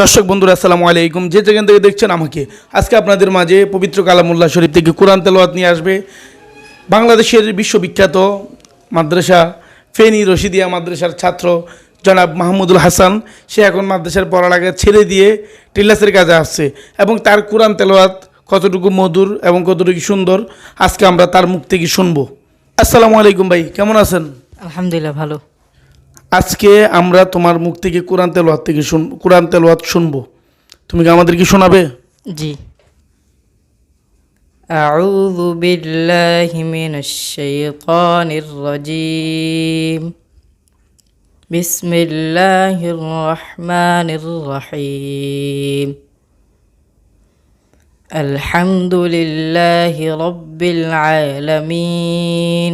দর্শক বন্ধুরা, আসসালামু আলাইকুম। যে যেখান থেকে দেখছেন আমাকে, আজকে আপনাদের মাঝে পবিত্র কালামুল্লাহ শরীফ থেকে কোরআন তেলাওয়াত নিয়ে আসবে। বাংলাদেশের বিশ্ববিখ্যাত মাদ্রাসা ফেনী রশিদিয়া মাদ্রাসার ছাত্র জনাব মাহমুদুল হাসান, সে এখন মাদ্রাসার পড়ালেখা ছেড়ে দিয়ে টিলাসের কাজে আসছে এবং তার কোরআন তেলোয়াত কতটুকু মধুর এবং কতটুকু সুন্দর, আজকে আমরা তার মুখ থেকে শুনব। আসসালামু আলাইকুম ভাই, কেমন আছেন? আলহামদুলিল্লাহ, ভালো। আজকে আমরা তোমার মুখ থেকে কোরআন তেলোয়াত থেকে শুন কোরআন তেলোয়াত শুনবো তুমি কি আমাদের কি শোনাবে জি أعوذ بالله من الشيطان الرجيم بسم الله الرحمن الرحيم الحمد لله رب العالمين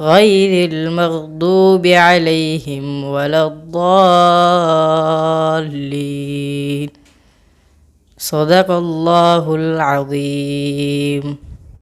غير المغضوب عليهم ولا الضالين. صدق الله العظيم.